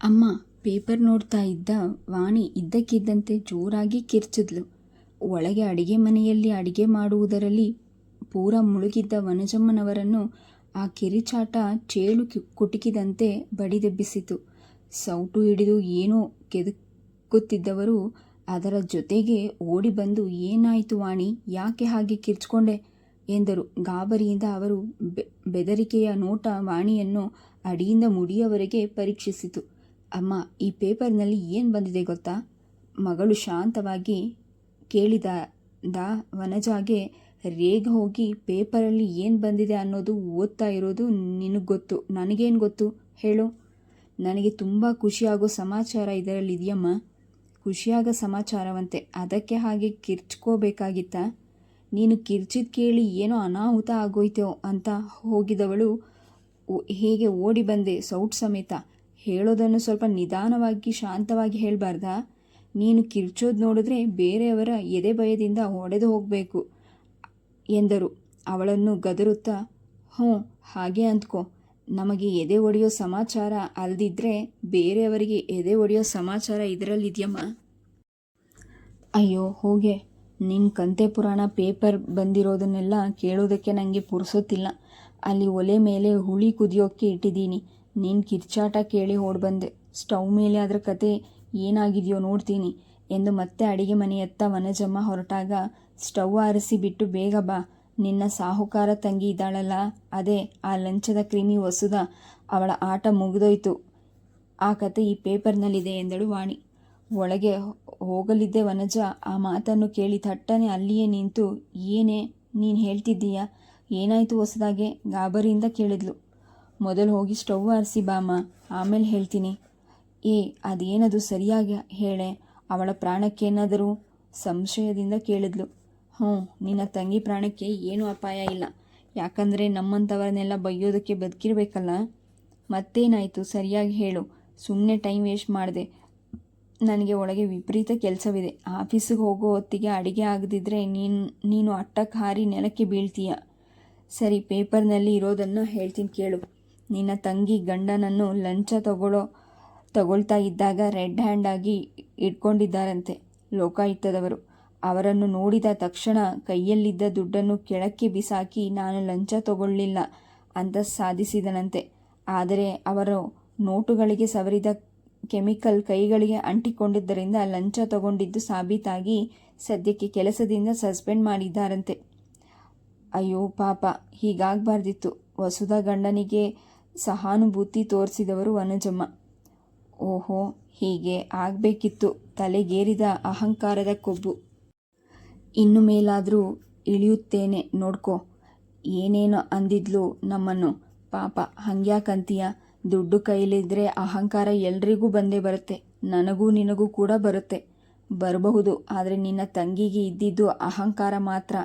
ಅಮ್ಮ, ಪೇಪರ್ ನೋಡ್ತಾ ಇದ್ದ ವಾಣಿ ಇದ್ದಕ್ಕಿದ್ದಂತೆ ಜೋರಾಗಿ ಕಿರ್ಚಿದ್ಲು. ಒಳಗೆ ಅಡಿಗೆ ಮನೆಯಲ್ಲಿ ಅಡಿಗೆ ಮಾಡುವುದರಲ್ಲಿ ಪೂರ ಮುಳುಗಿದ್ದ ವನಜಮ್ಮನವರನ್ನು ಆ ಕಿರಿಚಾಟ ಚೇಳು ಕುಟುಕಿದಂತೆ ಬಡಿದೆಬ್ಬಿಸಿತು. ಸೌಟು ಹಿಡಿದು ಏನೋ ಕೆದಕುತ್ತಿದ್ದವರು ಅದರ ಜೊತೆಗೆ ಓಡಿ ಬಂದು, ಏನಾಯಿತು ವಾಣಿ, ಯಾಕೆ ಹಾಗೆ ಕಿರ್ಚ್ಕೊಂಡೆ? ಎಂದರು. ಗಾಬರಿಯಿಂದ ಅವರು ಬೆದರಿಕೆಯ ನೋಟ ವಾಣಿಯನ್ನು ಅಡಿಯಿಂದ ಮುಡಿಯವರೆಗೆ ಪರೀಕ್ಷಿಸಿತು. ಅಮ್ಮ, ಈ ಪೇಪರ್ನಲ್ಲಿ ಏನು ಬಂದಿದೆ ಗೊತ್ತಾ? ಮಗಳು ಶಾಂತವಾಗಿ ಕೇಳಿದ ದ ವನಜಾಗೆ ರೇಗ ಹೋಗಿ ಪೇಪರಲ್ಲಿ ಏನು ಬಂದಿದೆ ಅನ್ನೋದು ಓದ್ತಾ ಇರೋದು ನಿನಗೆ ಗೊತ್ತು, ನನಗೇನು ಗೊತ್ತು ಹೇಳು. ನನಗೆ ತುಂಬ ಖುಷಿಯಾಗೋ ಸಮಾಚಾರ ಇದರಲ್ಲಿ ಇದೆಯಮ್ಮ ಖುಷಿಯಾಗೋ ಸಮಾಚಾರವಂತೆ, ಅದಕ್ಕೆ ಹಾಗೆ ಕಿರ್ಚ್ಕೋಬೇಕಾಗಿತ್ತಾ? ನೀನು ಕಿರ್ಚಿದ್ ಕೇಳಿ ಏನೋ ಅನಾಹುತ ಆಗೋಯ್ತೋ ಅಂತ ಹೋಗಿದವಳು ಹೇಗೆ ಓಡಿ ಬಂದೆ ಸೌಟ್ ಸಮೇತ. ಹೇಳೋದನ್ನು ಸ್ವಲ್ಪ ನಿಧಾನವಾಗಿ, ಶಾಂತವಾಗಿ ಹೇಳಬಾರ್ದ? ನೀನು ಕಿರ್ಚೋದು ನೋಡಿದ್ರೆ ಬೇರೆಯವರ ಎದೆ ಭಯದಿಂದ ಹೊಡೆದು ಹೋಗಬೇಕು ಎಂದರು. ಅವಳನ್ನು ಗದರುತ್ತಾ, ಹ್ಞೂ, ಹಾಗೆ ಅಂದ್ಕೋ. ನಮಗೆ ಎದೆ ಒಡೆಯೋ ಸಮಾಚಾರ ಅಲ್ದಿದ್ರೆ ಬೇರೆಯವರಿಗೆ ಎದೆ ಒಡೆಯೋ ಸಮಾಚಾರ ಇದರಲ್ಲಿದೆಯಮ್ಮ? ಅಯ್ಯೋ, ಹೋಗೆ. ನಿನ್ನ ಕಂತೆ ಪುರಾಣ ಪೇಪರ್ ಬಂದಿರೋದನ್ನೆಲ್ಲ ಕೇಳೋದಕ್ಕೆ ನನಗೆ ಪುರ್ಸೋತಿಲ್ಲ ಅಲ್ಲಿ ಒಲೆ ಮೇಲೆ ಹುಳಿ ಕುದಿಯೋಕ್ಕೆ ಇಟ್ಟಿದ್ದೀನಿ. ನೀನು ಕಿರ್ಚಾಟ ಕೇಳಿ ಓಡ್ ಬಂದೆ ಸ್ಟವ್ ಮೇಲೆ ಅದರ ಕತೆ, ಏನಾಗಿದೆಯೋ ನೋಡ್ತೀನಿ ಎಂದು ಮತ್ತೆ ಅಡಿಗೆ ಮನೆಯತ್ತ ವನಜಮ್ಮ ಹೊರಟಾಗ ಸ್ಟವ್ ಆರಿಸಿ ಬಿಟ್ಟು ಬೇಗ ಬಾ, ನಿನ್ನ ಸಾಹುಕಾರ ತಂಗಿ ಇದ್ದಾಳಲ್ಲ, ಅದೇ ಆ ಲಂಚದ ಕ್ರಿಮಿ ವಸುದ ಅವಳ ಆಟ ಮುಗಿದೋಯ್ತು. ಆ ಕತೆ ಈ ಪೇಪರ್ನಲ್ಲಿದೆ ಎಂದಳು ವಾಣಿ. ಒಳಗೆ ಹೋಗಲಿದ್ದೆ ವನಜ, ಆ ಮಾತನ್ನು ಕೇಳಿ ಥಟ್ಟನೆ ಅಲ್ಲಿಯೇ ನಿಂತು, ಏನೇ ನೀನು ಹೇಳ್ತಿದ್ದೀಯಾ? ಏನಾಯಿತು ಹೊಸದಾಗೆ ಗಾಬರಿಯಿಂದ ಕೇಳಿದ್ಲು. ಮೊದಲು ಹೋಗಿ ಸ್ಟವ್ ಆರಿಸಿ ಬಾಮ, ಆಮೇಲೆ ಹೇಳ್ತೀನಿ. ಏ, ಅದೇನದು ಸರಿಯಾಗಿ ಹೇಳೆ? ಅವಳ ಪ್ರಾಣಕ್ಕೇನಾದರೂ ಸಂಶಯದಿಂದ ಕೇಳಿದ್ಲು. ಹ್ಞೂ, ನಿನ್ನ ತಂಗಿ ಪ್ರಾಣಕ್ಕೆ ಏನೂ ಅಪಾಯ ಇಲ್ಲ. ಯಾಕಂದರೆ ನಮ್ಮಂಥವರನ್ನೆಲ್ಲ ಬೈಯೋದಕ್ಕೆ ಬದುಕಿರಬೇಕಲ್ಲ? ಮತ್ತೇನಾಯಿತು? ಸರಿಯಾಗಿ ಹೇಳು. ಸುಮ್ಮನೆ ಟೈಮ್ ವೇಸ್ಟ್ ಮಾಡಿದೆ. ನನಗೆ ಒಳಗೆ ವಿಪರೀತ ಕೆಲಸವಿದೆ. ಆಫೀಸಿಗೆ ಹೋಗೋ ಹೊತ್ತಿಗೆ ಅಡುಗೆ ಆಗದಿದ್ದರೆ ನೀನು ನೀನು ಅಟ್ಟಕ್ಕೆ ಹಾರಿ ನೆಲಕ್ಕೆ ಬೀಳ್ತೀಯ. ಸರಿ, ಪೇಪರ್ನಲ್ಲಿ ಇರೋದನ್ನು ಹೇಳ್ತೀನಿ ಕೇಳು. ನಿನ್ನ ತಂಗಿ ಗಂಡನನ್ನು ಲಂಚ ತಗೊಳ್ಳೋ ತಗೊಳ್ತಾ ಇದ್ದಾಗ ರೆಡ್ ಹ್ಯಾಂಡ್ ಆಗಿ ಇಟ್ಕೊಂಡಿದ್ದಾರಂತೆ ಲೋಕಾಯುಕ್ತದವರು. ಅವರನ್ನು ನೋಡಿದ ತಕ್ಷಣ ಕೈಯಲ್ಲಿದ್ದ ದುಡ್ಡನ್ನು ಕೆಳಕ್ಕೆ ಬಿಸಾಕಿ, ನಾನು ಲಂಚ ತಗೊಳ್ಳಿಲ್ಲ ಅಂತ ಸಾಧಿಸಿದನಂತೆ. ಆದರೆ ಅವರು ನೋಟುಗಳಿಗೆ ಸವರಿದ ಕೆಮಿಕಲ್ ಕೈಗಳಿಗೆ ಅಂಟಿಕೊಂಡಿದ್ದರಿಂದ ಲಂಚ ತಗೊಂಡಿದ್ದು ಸಾಬೀತಾಗಿ ಸದ್ಯಕ್ಕೆ ಕೆಲಸದಿಂದ ಸಸ್ಪೆಂಡ್ ಮಾಡಿದ್ದಾರಂತೆ. ಅಯ್ಯೋ ಪಾಪ, ಹೀಗಾಗಬಾರ್ದಿತ್ತು. ವಸುಧಾ ಗಂಡನಿಗೆ ಸಹಾನುಭೂತಿ ತೋರಿಸಿದವರು ವನಜಮ್ಮ. ಓಹೋ, ಹೀಗೆ ಆಗಬೇಕಿತ್ತು ತಲೆಗೇರಿದ ಅಹಂಕಾರದ ಕೊಬ್ಬು. ಇನ್ನು ಮೇಲಾದರೂ ಇಳಿಯುತ್ತೇನೆ ನೋಡ್ಕೋ. ಏನೇನೋ ಅಂದಿದ್ಲು ನಮ್ಮನ್ನು. ಪಾಪ, ಹಂಗ್ಯಾಕಂತೀಯ? ದುಡ್ಡು ಕೈಲಿದ್ರೆ ಅಹಂಕಾರ ಎಲ್ರಿಗೂ ಬಂದೇ ಬರುತ್ತೆ. ನನಗೂ ನಿನಗೂ ಕೂಡ ಬರುತ್ತೆ. ಬರಬಹುದು, ಆದರೆ ನಿನ್ನ ತಂಗಿಗೆ ಇದ್ದಿದ್ದು ಅಹಂಕಾರ ಮಾತ್ರ.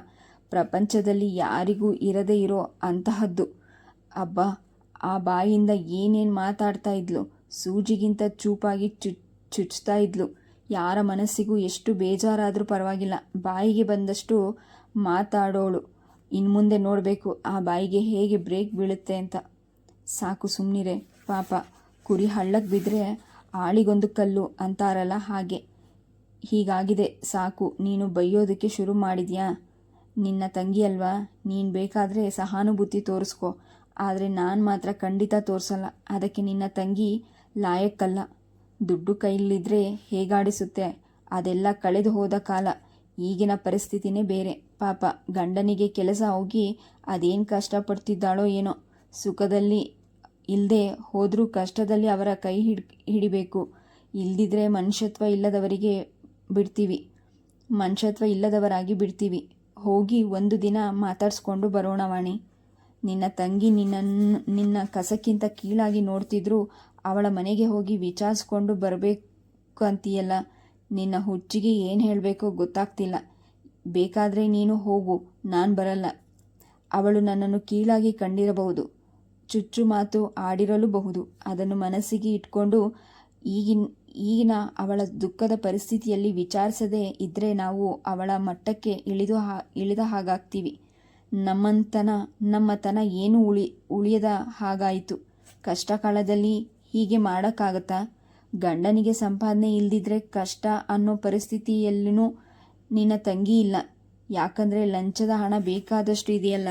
ಪ್ರಪಂಚದಲ್ಲಿ ಯಾರಿಗೂ ಇರದೇ ಇರೋ ಅಂತಹದ್ದು. ಅಬ್ಬಾ ಆ ಬಾಯಿಂದ ಏನೇನು ಮಾತಾಡ್ತಾ ಇದ್ಲು? ಸೂಜಿಗಿಂತ ಚೂಪಾಗಿ ಚುಚ್ ಚುಚ್ತಾ ಇದ್ಲು. ಯಾರ ಮನಸ್ಸಿಗೂ ಎಷ್ಟು ಬೇಜಾರಾದರೂ ಪರವಾಗಿಲ್ಲ. ಬಾಯಿಗೆ ಬಂದಷ್ಟು ಮಾತಾಡೋಳು. ಇನ್ನು ಮುಂದೆ ನೋಡಬೇಕು, ಆ ಬಾಯಿಗೆ ಹೇಗೆ ಬ್ರೇಕ್ ಬೀಳುತ್ತೆ ಅಂತ. ಸಾಕು ಸುಮ್ಮನಿರೆ ಪಾಪ. ಕುರಿ ಹಳ್ಳಕ್ಕೆ ಬಿದ್ದರೆ ಆಳಿಗೊಂದು ಕಲ್ಲು ಅಂತಾರಲ್ಲ ಹಾಗೆ. ಹೀಗಾಗಿದೆ, ಸಾಕು. ನೀನು ಬೈಯೋದಕ್ಕೆ ಶುರು ಮಾಡಿದ್ಯಾ? ನಿನ್ನ ತಂಗಿ ಅಲ್ವಾ? ನೀನು ಬೇಕಾದರೆ ಸಹಾನುಭೂತಿ ತೋರಿಸ್ಕೊ. ಆದರೆ ನಾನು ಮಾತ್ರ ಖಂಡಿತ ತೋರಿಸಲ್ಲ. ಅದಕ್ಕೆ ನಿನ್ನ ತಂಗಿ ಲಾಯಕ್ಕಲ್ಲ. ದುಡ್ಡು ಕೈಲಿದ್ರೆ ಹೇಗಾಡಿಸುತ್ತೆ? ಅದೆಲ್ಲ ಕಳೆದು ಹೋದ ಕಾಲ. ಈಗಿನ ಪರಿಸ್ಥಿತಿನೇ ಬೇರೆ. ಪಾಪ, ಗಂಡನಿಗೆ ಕೆಲಸ ಹೋಗಿ ಅದೇನು ಕಷ್ಟಪಡ್ತಿದ್ದಾಳೋ ಏನೋ. ಸುಖದಲ್ಲಿ ಇಲ್ಲದೆ ಹೋದರೂ ಕಷ್ಟದಲ್ಲಿ ಅವರ ಕೈ ಹಿಡ್, ಹಿಡಿಬೇಕು. ಇಲ್ದಿದ್ರೆ ಮನುಷ್ಯತ್ವ ಇಲ್ಲದವರಿಗೆ ಬಿಡ್ತೀವಿ. ಮನುಷ್ಯತ್ವ ಇಲ್ಲದವರಾಗಿ ಬಿಡ್ತೀವಿ. ಹೋಗಿ ಒಂದು ದಿನ ಮಾತಾಡಿಸ್ಕೊಂಡು ಬರೋಣ ವಾಣಿ. ನಿನ್ನ ತಂಗಿ ನಿನ್ನನ್ನು, ನಿನ್ನ ಕಸಕ್ಕಿಂತ ಕೀಳಾಗಿ ನೋಡ್ತಿದ್ರು, ಅವಳ ಮನೆಗೆ ಹೋಗಿ ವಿಚಾರಿಸ್ಕೊಂಡು ಬರಬೇಕು ಅಂತೀಯಲ್ಲ ನಿನ್ನ ಹುಚ್ಚಿಗೆ ಏನು ಹೇಳಬೇಕೋ ಗೊತ್ತಾಗ್ತಿಲ್ಲ. ಬೇಕಾದರೆ ನೀನು ಹೋಗು, ನಾನು ಬರಲ್ಲ. ಅವಳು ನನ್ನನ್ನು ಕೀಳಾಗಿ ಕಂಡಿರಬಹುದು. ಚುಚ್ಚು ಮಾತು ಆಡಿರಲೂಬಹುದು. ಅದನ್ನು ಮನಸ್ಸಿಗೆ ಇಟ್ಕೊಂಡು ಈಗಿನ ಈಗಿನ ಅವಳ ದುಃಖದ ಪರಿಸ್ಥಿತಿಯಲ್ಲಿ ವಿಚಾರಿಸದೇ ಇದ್ದರೆ ನಾವು ಅವಳ ಮಟ್ಟಕ್ಕೆ ಇಳಿದು ಹಾ, ಇಳಿದ ಹಾಗಾಗ್ತೀವಿ. ನಮ್ಮಂತನ, ನಮ್ಮತನ ಏನೂ ಉಳಿ, ಉಳಿಯದ ಹಾಗಾಯಿತು. ಕಷ್ಟ ಕಾಲದಲ್ಲಿ ಹೀಗೆ ಮಾಡೋಕ್ಕಾಗತ್ತಾ? ಗಂಡನಿಗೆ ಸಂಪಾದನೆ ಇಲ್ದಿದ್ರೆ ಕಷ್ಟ ಅನ್ನೋ ಪರಿಸ್ಥಿತಿಯಲ್ಲೂ ನಿನ್ನ ತಂಗಿ ಇಲ್ಲ. ಯಾಕಂದರೆ ಲಂಚದ ಹಣ ಬೇಕಾದಷ್ಟು ಇದೆಯಲ್ಲ?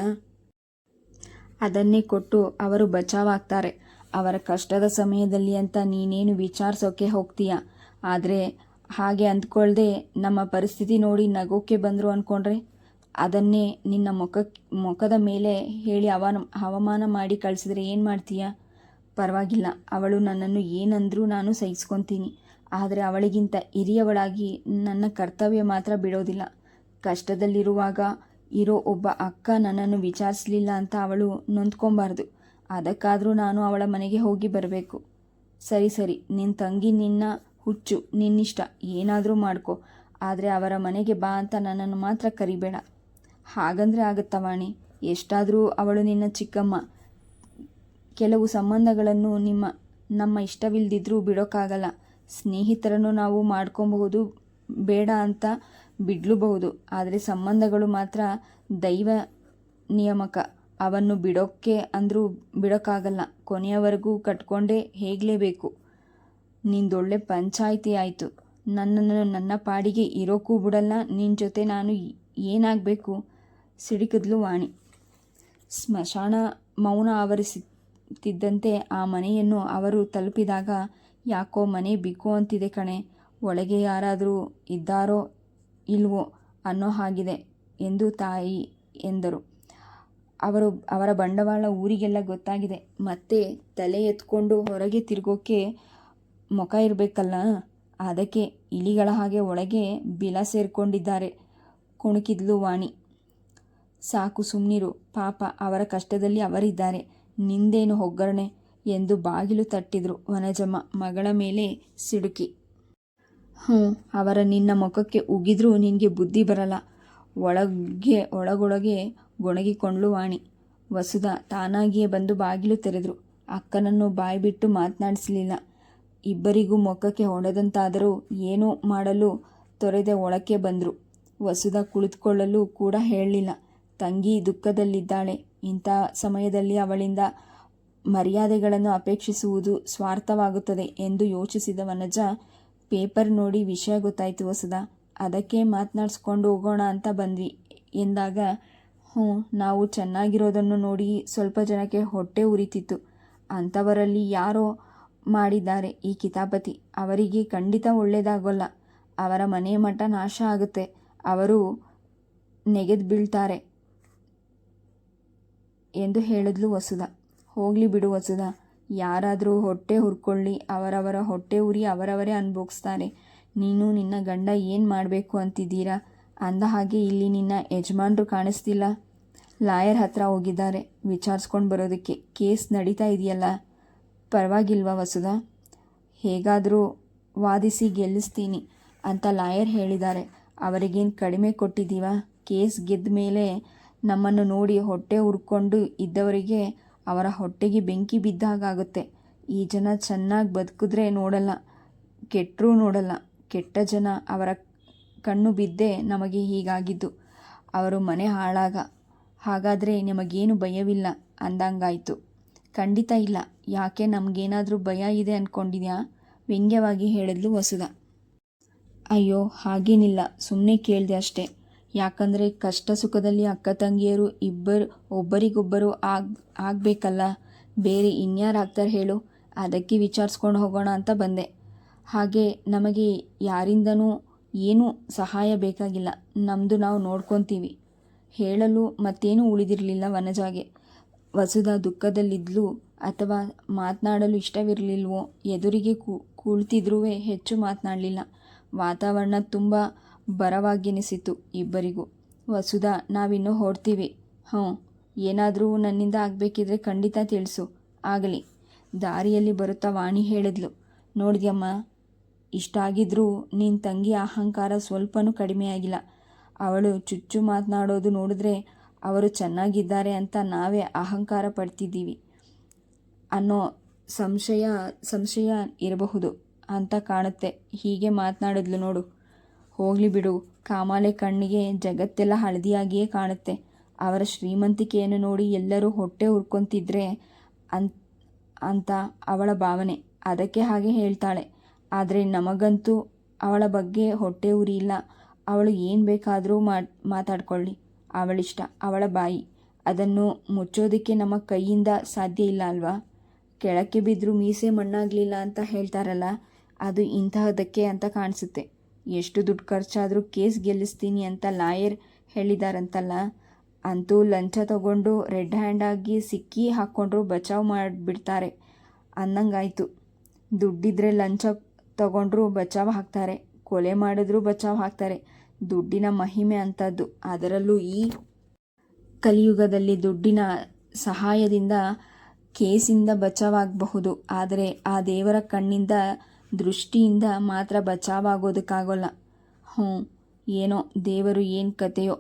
ಅದನ್ನೇ ಕೊಟ್ಟು ಅವರು ಬಚಾವಾಗ್ತಾರೆ. ಅವರ ಕಷ್ಟದ ಸಮಯದಲ್ಲಿ ಅಂತ ನೀನೇನು ವಿಚಾರಿಸೋಕೆ ಹೋಗ್ತೀಯ? ಆದರೆ ಹಾಗೆ ಅಂದ್ಕೊಳ್ದೆ ನಮ್ಮ ಪರಿಸ್ಥಿತಿ ನೋಡಿ ನಗೋಕೆ ಬಂದರು ಅಂದ್ಕೊಂಡ್ರೆ ಅದನ್ನೇ ನಿನ್ನ ಮುಖ, ಮುಖದ ಮೇಲೆ ಹೇಳಿ ಅವನ ಹವಮಾನ ಮಾಡಿ ಕಳಿಸಿದ್ರೆ ಏನು ಮಾಡ್ತೀಯ? ಪರವಾಗಿಲ್ಲ. ಅವಳು ನನ್ನನ್ನು ಏನಂದರೂ ನಾನು ಸಹಿಸ್ಕೊತೀನಿ. ಆದರೆ ಅವಳಿಗಿಂತ ಹಿರಿಯವಳಾಗಿ ನನ್ನ ಕರ್ತವ್ಯ ಮಾತ್ರ ಬಿಡೋದಿಲ್ಲ. ಕಷ್ಟದಲ್ಲಿರುವಾಗ ಇರೋ ಒಬ್ಬ ಅಕ್ಕ ನನ್ನನ್ನು ವಿಚಾರಿಸಲಿಲ್ಲ ಅಂತ ಅವಳು ನೊಂದ್ಕೊಬಾರ್ದು. ಅದಕ್ಕಾದರೂ ನಾನು ಅವಳ ಮನೆಗೆ ಹೋಗಿ ಬರಬೇಕು. ಸರಿ ಸರಿ. ನಿನ್ನ ತಂಗಿ ನಿನ್ನ ಹುಚ್ಚು, ನಿನ್ನಿಷ್ಟ. ಏನಾದರೂ ಮಾಡ್ಕೊ. ಆದರೆ ಅವರ ಮನೆಗೆ ಬಾ ಅಂತ ನನ್ನನ್ನು ಮಾತ್ರ ಕರಿಬೇಡ. ಹಾಗಂದ್ರೆ ಆಗುತ್ತಾ ವಾಣಿ? ಎಷ್ಟಾದರೂ ಅವಳು ನಿನ್ನ ಚಿಕ್ಕಮ್ಮ. ಕೆಲವು ಸಂಬಂಧಗಳನ್ನು ನಿಮ್ಮ, ನಮ್ಮ ಇಷ್ಟವಿಲ್ಲದಿದ್ರೂ ಬಿಡೋಕ್ಕಾಗಲ್ಲ ಸ್ನೇಹಿತರನ್ನು ನಾವು ಮಾಡ್ಕೊಬಹುದು, ಬೇಡ ಅಂತ ಬಿಡ್ಲೂಬಹುದು. ಆದರೆ ಸಂಬಂಧಗಳು ಮಾತ್ರ ದೈವ ನಿಯಮಕ. ಅವನ್ನು ಬಿಡೋಕ್ಕೆ ಅಂದರೂ ಬಿಡೋಕ್ಕಾಗಲ್ಲ ಕೊನೆಯವರೆಗೂ ಕಟ್ಕೊಂಡೇ ಹೇಗಲೇಬೇಕು? ನಿಂದೊಳ್ಳೆ ಪಂಚಾಯಿತಿ ಆಯಿತು. ನನ್ನನ್ನು ನನ್ನ ಪಾಡಿಗೆ ಇರೋಕ್ಕೂ ಬಿಡಲ್ಲ. ನಿನ್ನ ಜೊತೆ ನಾನು ಏನಾಗಬೇಕು? ಸಿಡಿಕಿದ್ಲು ವಾಣಿ. ಸ್ಮಶಾನ ಮೌನ ಆವರಿಸುತ್ತಿದ್ದಂತೆ ಆ ಮನೆಯನ್ನು ಅವರು ತಲುಪಿದಾಗ, ಯಾಕೋ ಮನೆ ಬಿಕೋ ಅಂತಿದೆ ಕಣೆ, ಒಳಗೆ ಯಾರಾದರೂ ಇದ್ದಾರೋ ಇಲ್ವೋ ಅನ್ನೋ ಹಾಗಿದೆ ಎಂದು ತಾಯಿ ಎಂದರು. ಅವರು, ಅವರ ಬಂಡವಾಳ ಊರಿಗೆಲ್ಲ ಗೊತ್ತಾಗಿದೆ. ಮತ್ತೆ ತಲೆ ಎತ್ಕೊಂಡು ಹೊರಗೆ ತಿರುಗೋಕೆ ಮುಖ ಇರಬೇಕಲ್ಲ? ಅದಕ್ಕೆ ಇಲಿಗಳ ಹಾಗೆ ಒಳಗೆ ಬಿಲ ಸೇರಿಕೊಂಡಿದ್ದಾರೆ, ಕುಣುಕಿದ್ಲು ವಾಣಿ. ಸಾಕು ಸುಮ್ಮನಿರು ಪಾಪ, ಅವರ ಕಷ್ಟದಲ್ಲಿ ಅವರಿದ್ದಾರೆ. ನಿಂದೇನು ಒಗ್ಗರಣೆ ಎಂದು ಬಾಗಿಲು ತಟ್ಟಿದ್ರು ವನಜಮ್ಮ ಮಗಳ ಮೇಲೆ ಸಿಡುಕಿ. ಹ್ಞೂ, ಅವರ ನಿನ್ನ ಮುಖಕ್ಕೆ ಉಗಿದ್ರೂ ನಿನಗೆ ಬುದ್ಧಿ ಬರಲ್ಲ. ಒಳಗೆ, ಒಳಗೊಳಗೆ ಗೊಣಗಿಕೊಂಡ್ಲು ವಾಣಿ. ವಸುಧ ತಾನಾಗಿಯೇ ಬಂದು ಬಾಗಿಲು ತೆರೆದ್ರು. ಅಕ್ಕನನ್ನು ಬಾಯ್ಬಿಟ್ಟು ಮಾತನಾಡಿಸಲಿಲ್ಲ. ಇಬ್ಬರಿಗೂ ಮುಖಕ್ಕೆ ಹೊಡೆದಂತಾದರೂ ಏನೂ ಮಾಡಲು ತೊರೆದೆ ಒಳಕ್ಕೆ ಬಂದರು. ವಸುಧ ಕುಳಿತುಕೊಳ್ಳಲು ಕೂಡ ಹೇಳಲಿಲ್ಲ. ತಂಗಿ ದುಃಖದಲ್ಲಿದ್ದಾಳೆ. ಇಂಥ ಸಮಯದಲ್ಲಿ ಅವಳಿಂದ ಮರ್ಯಾದೆಗಳನ್ನು ಅಪೇಕ್ಷಿಸುವುದು ಸ್ವಾರ್ಥವಾಗುತ್ತದೆ ಎಂದು ಯೋಚಿಸಿದ ವನಜ, ಪೇಪರ್ ನೋಡಿ ವಿಷಯ ಗೊತ್ತಾಯಿತು ಹೊಸದ ಅದಕ್ಕೆ ಮಾತನಾಡಿಸ್ಕೊಂಡು ಹೋಗೋಣ ಅಂತ ಬಂದ್ವಿ ಎಂದಾಗ, ಹ್ಞೂ, ನಾವು ಚೆನ್ನಾಗಿರೋದನ್ನು ನೋಡಿ ಸ್ವಲ್ಪ ಜನಕ್ಕೆ ಹೊಟ್ಟೆ ಉರಿತಿತ್ತು. ಅಂಥವರಲ್ಲಿ ಯಾರೋ ಮಾಡಿದ್ದಾರೆ ಈ ಕಿತಾಪತಿ. ಅವರಿಗೆ ಖಂಡಿತ ಒಳ್ಳೆಯದಾಗೋಲ್ಲ ಅವರ ಮನೆ ಮಠ ನಾಶ ಆಗುತ್ತೆ. ಅವರು ನೆಗೆದು ಬೀಳ್ತಾರೆ. ಎಂದು ಹೇಳಿದ್ಲು ವಸುದ ಹೋಗಲಿ ಬಿಡು ವಸುದ ಯಾರಾದರೂ ಹೊಟ್ಟೆ ಹುರ್ಕೊಳ್ಳಿ. ಅವರವರ ಹೊಟ್ಟೆ ಉರಿ ಅವರವರೇ ಅನುಭವಿಸ್ತಾರೆ ನೀನು ನಿನ್ನ ಗಂಡ ಏನು ಮಾಡಬೇಕು ಅಂತಿದ್ದೀರಾ? ಅಂದ ಹಾಗೆ ಇಲ್ಲಿ ನಿನ್ನ ಯಜಮಾನ್ರು ಕಾಣಿಸ್ತಿಲ್ಲ. ಲಾಯರ್ ಹತ್ರ ಹೋಗಿದ್ದಾರೆ. ವಿಚಾರಿಸ್ಕೊಂಡು ಬರೋದಕ್ಕೆ ಕೇಸ್ ನಡೀತಾ ಇದೆಯಲ್ಲ? ಪರವಾಗಿಲ್ವಾ ವಸುದ ಹೇಗಾದರೂ ವಾದಿಸಿ ಗೆಲ್ಲಿಸ್ತೀನಿ ಅಂತ ಲಾಯರ್ ಹೇಳಿದ್ದಾರೆ. ಅವರಿಗೇನು ಕಡಿಮೆ ಕೊಟ್ಟಿದ್ದೀವ? ಕೇಸ್ ಗೆದ್ದ ಮೇಲೆ ನಮ್ಮನ್ನು ನೋಡಿ ಹೊಟ್ಟೆ ಉರ್ಕೊಂಡು ಇದ್ದವರಿಗೆ ಅವರ ಹೊಟ್ಟೆಗೆ ಬೆಂಕಿ ಬಿದ್ದಾಗುತ್ತೆ ಈ ಜನ ಚೆನ್ನಾಗಿ ಬದುಕಿದ್ರೆ ನೋಡಲ್ಲ ಕೆಟ್ಟರೂ ನೋಡಲ್ಲ. ಕೆಟ್ಟ ಜನ ಅವರ ಕಣ್ಣು ಬಿದ್ದೇ ನಮಗೆ ಹೀಗಾಗಿದ್ದು. ಅವರು ಮನೆ ಹಾಳಾಗ, ಹಾಗಾದರೆ ನಿಮಗೇನು ಭಯವಿಲ್ಲ ಅಂದಂಗಾಯಿತು. ಖಂಡಿತ ಇಲ್ಲ. ಯಾಕೆ ನಮಗೇನಾದರೂ ಭಯ ಇದೆ ಅಂದ್ಕೊಂಡಿದ್ಯಾ ವ್ಯಂಗ್ಯವಾಗಿ ಹೇಳಿದ್ಲು ವಸುಧ. ಅಯ್ಯೋ, ಹಾಗೇನಿಲ್ಲ. ಸುಮ್ಮನೆ ಕೇಳಿದೆ ಅಷ್ಟೇ. ಯಾಕಂದರೆ ಕಷ್ಟ ಸುಖದಲ್ಲಿ ಅಕ್ಕ ತಂಗಿಯರು ಇಬ್ಬರು, ಒಬ್ಬರಿಗೊಬ್ಬರು ಆಗ್, ಆಗಬೇಕಲ್ಲ? ಬೇರೆ ಇನ್ಯಾರು ಆಗ್ತಾರೆ ಹೇಳು? ಅದಕ್ಕೆ ವಿಚಾರಿಸ್ಕೊಂಡು ಹೋಗೋಣ ಅಂತ ಬಂದೆ. ಹಾಗೆ ನಮಗೆ ಯಾರಿಂದನೂ ಏನೂ ಸಹಾಯ ಬೇಕಾಗಿಲ್ಲ. ನಮ್ಮದು ನಾವು ನೋಡ್ಕೊತೀವಿ. ಹೇಳಲು ಮತ್ತೇನೂ ಉಳಿದಿರಲಿಲ್ಲ ವನಜಾಗೆ. ವಸುದ ದುಃಖದಲ್ಲಿದ್ಲು ಅಥವಾ ಮಾತನಾಡಲು ಇಷ್ಟವಿರಲಿಲ್ವೋ? ಎದುರಿಗೆ ಕುಳಿತಿದ್ರೂ ಹೆಚ್ಚು ಮಾತನಾಡಲಿಲ್ಲ. ವಾತಾವರಣ ತುಂಬ ಬರವಾಗೆನಿಸಿತು ಇಬ್ಬರಿಗೂ. ವಸುಧಾ, ನಾವಿನ್ನೂ ಹೊರಡ್ತೀವಿ. ಹ್ಞೂ, ಏನಾದರೂ ನನ್ನಿಂದ ಆಗಬೇಕಿದ್ರೆ ಖಂಡಿತ ತಿಳಿಸು. ಆಗಲಿ. ದಾರಿಯಲ್ಲಿ ಬರುತ್ತಾ ವಾಣಿ ಹೇಳಿದ್ಲು. ನೋಡಿದ್ಯಮ್ಮ ಇಷ್ಟಾಗಿದ್ರೂ ನಿನ್ನ ತಂಗಿ ಅಹಂಕಾರ ಸ್ವಲ್ಪನೂ ಕಡಿಮೆಯಾಗಿಲ್ಲ ಅವಳು ಚುಚ್ಚು ಮಾತನಾಡೋದು ನೋಡಿದ್ರೆ ಅವರು ಚೆನ್ನಾಗಿದ್ದಾರೆ ಅಂತ ನಾವೇ ಅಹಂಕಾರ ಪಡ್ತಿದ್ದೀವಿ. ಅನ್ನೋ ಸಂಶಯ ಸಂಶಯ ಇರಬಹುದು ಅಂತ ಕಾಣುತ್ತೆ. ಹೀಗೆ ಮಾತನಾಡಿದ್ಲು ನೋಡು. ಹೋಗಲಿ ಬಿಡು. ಕಾಮಾಲೆ ಕಣ್ಣಿಗೆ ಜಗತ್ತೆಲ್ಲ ಹಳದಿಯಾಗಿಯೇ ಕಾಣುತ್ತೆ. ಅವರ ಶ್ರೀಮಂತಿಕೆಯನ್ನು ನೋಡಿ ಎಲ್ಲರೂ ಹೊಟ್ಟೆ ಉರ್ಕೊತಿದ್ರೆ ಅಂತ ಅವಳ ಭಾವನೆ. ಅದಕ್ಕೆ ಹಾಗೆ ಹೇಳ್ತಾಳೆ. ಆದರೆ ನಮಗಂತೂ ಅವಳ ಬಗ್ಗೆ ಹೊಟ್ಟೆ ಉರಿ ಇಲ್ಲ ಅವಳು ಏನು ಬೇಕಾದರೂ ಮಾತಾಡ್ಕೊಳ್ಳಿ. ಅವಳಿಷ್ಟ, ಅವಳ ಬಾಯಿ. ಅದನ್ನು ಮುಚ್ಚೋದಕ್ಕೆ ನಮ್ಮ ಕೈಯಿಂದ ಸಾಧ್ಯ ಇಲ್ಲ ಅಲ್ವಾ? ಕೆಳಕ್ಕೆ ಬಿದ್ದರೂ ಮೀಸೆ ಮಣ್ಣಾಗಲಿಲ್ಲ ಅಂತ ಹೇಳ್ತಾರಲ್ಲ, ಅದು ಇಂತಹದಕ್ಕೆ ಅಂತ ಕಾಣಿಸುತ್ತೆ. ಎಷ್ಟು ದುಡ್ಡು ಖರ್ಚಾದರೂ ಕೇಸ್ ಗೆಲ್ಲಿಸ್ತೀನಿ ಅಂತ ಲಾಯರ್ ಹೇಳಿದಾರಂತಲ್ಲ, ಅಂತೂ ಲಂಚ ತಗೊಂಡು ರೆಡ್ ಹ್ಯಾಂಡಾಗಿ ಸಿಕ್ಕಿ ಹಾಕ್ಕೊಂಡ್ರು ಬಚಾವ್ ಮಾಡಿಬಿಡ್ತಾರೆ ಅನ್ನಂಗಾಯಿತು. ದುಡ್ಡಿದ್ರೆ ಲಂಚ ತಗೊಂಡ್ರು ಬಚಾವ್ ಹಾಕ್ತಾರೆ, ಕೊಲೆ ಮಾಡಿದ್ರು ಬಚಾವ್ ಹಾಕ್ತಾರೆ, ದುಡ್ಡಿನ ಮಹಿಮೆ ಅಂಥದ್ದು. ಅದರಲ್ಲೂ ಈ ಕಲಿಯುಗದಲ್ಲಿ ದುಡ್ಡಿನ ಸಹಾಯದಿಂದ ಕೇಸಿಂದ ಬಚಾವಾಗಬಹುದು ಆದರೆ ಆ ದೇವರ ಕಣ್ಣಿಂದ ದೃಷ್ಟಿಯಿಂದ ಮಾತ್ರ ಬಚಾವಾಗೋದಕ್ಕಾಗೋಲ್ಲ. ಹ್ಞೂ, ಏನೋ ದೇವರು ಏನು ಕತೆಯೋ,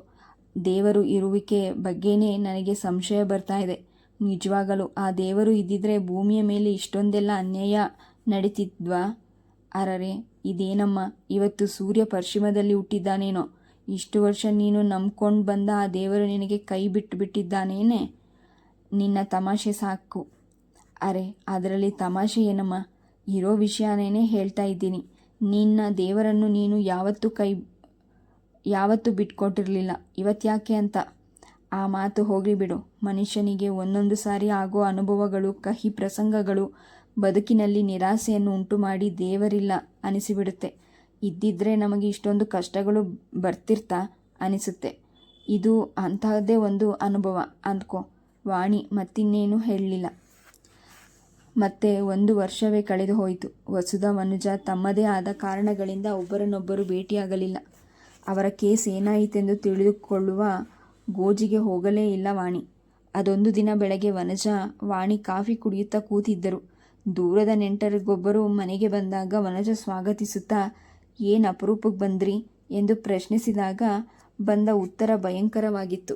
ದೇವರು ಇರುವಿಕೆ ಬಗ್ಗೆನೇ ನನಗೆ ಸಂಶಯ ಬರ್ತಾ ಇದೆ. ನಿಜವಾಗಲೂ ಆ ದೇವರು ಇದ್ದಿದ್ರೆ ಭೂಮಿಯ ಮೇಲೆ ಇಷ್ಟೊಂದೆಲ್ಲ ಅನ್ಯಾಯ ನಡೀತಿದ್ವಾ? ಅರರೆ, ಇದೇನಮ್ಮ, ಇವತ್ತು ಸೂರ್ಯ ಪಶ್ಚಿಮದಲ್ಲಿ ಹುಟ್ಟಿದ್ದಾನೇನೋ? ಇಷ್ಟು ವರ್ಷ ನೀನು ನಂಬ್ಕೊಂಡು ಬಂದ ಆ ದೇವರು ನಿನಗೆ ಕೈ ಬಿಟ್ಟು ಬಿಟ್ಟಿದ್ದಾನೇನೆ? ನಿನ್ನ ತಮಾಷೆ ಸಾಕು. ಅರೆ, ಅದರಲ್ಲಿ ತಮಾಷೆ ಏನಮ್ಮ? ಇರೋ ವಿಷಯನೇ ಹೇಳ್ತಾ ಇದ್ದೀನಿ. ನಿನ್ನ ದೇವರನ್ನು ನೀನು ಯಾವತ್ತೂ ಕೈ, ಯಾವತ್ತೂ ಬಿಟ್ಕೊಟ್ಟಿರಲಿಲ್ಲ. ಇವತ್ತ್ಯಾಕೆ ಅಂತ? ಆ ಮಾತು ಹೋಗಲಿ ಬಿಡು. ಮನುಷ್ಯನಿಗೆ ಒಂದೊಂದು ಸಾರಿ ಆಗೋ ಅನುಭವಗಳು, ಕಹಿ ಪ್ರಸಂಗಗಳು, ಬದುಕಿನಲ್ಲಿ ನಿರಾಸೆಯನ್ನು ಉಂಟು ಮಾಡಿ ದೇವರಿಲ್ಲ ಅನಿಸಿಬಿಡುತ್ತೆ. ಇದ್ದಿದ್ರೆ ನಮಗೆ ಇಷ್ಟೊಂದು ಕಷ್ಟಗಳು ಬರ್ತಿರ್ತಾ ಅನಿಸುತ್ತೆ. ಇದು ಅಂತಹದ್ದೇ ಒಂದು ಅನುಭವ. ಅಂದ್ಕೋ. ವಾಣಿ, ಮತ್ತಿನ್ನೇನು ಹೇಳಲಿಲ್ಲ. ಮತ್ತೆ ಒಂದು ವರ್ಷವೇ ಕಳೆದು ಹೋಯಿತು. ವಸುಧಾ ಮನುಜ ತಮ್ಮದೇ ಆದ ಕಾರಣಗಳಿಂದ ಒಬ್ಬರನ್ನೊಬ್ಬರು ಭೇಟಿಯಾಗಲಿಲ್ಲ. ಅವರ ಕೇಸ್ ಏನಾಯಿತೆಂದು ತಿಳಿದುಕೊಳ್ಳುವ ಗೋಜಿಗೆ ಹೋಗಲೇ ಇಲ್ಲ ವಾಣಿ. ಅದೊಂದು ದಿನ ಬೆಳಗ್ಗೆ ವನಜ, ವಾಣಿ ಕಾಫಿ ಕುಡಿಯುತ್ತಾ ಕೂತಿದ್ದರು. ದೂರದ ನೆಂಟರಿಗೊಬ್ಬರು ಮನೆಗೆ ಬಂದಾಗ ವನಜ ಸ್ವಾಗತಿಸುತ್ತಾ, ಏನು ಅಪರೂಪಕ್ಕೆ ಬಂದ್ರಿ? ಎಂದು ಪ್ರಶ್ನಿಸಿದಾಗ ಬಂದ ಉತ್ತರ ಭಯಂಕರವಾಗಿತ್ತು.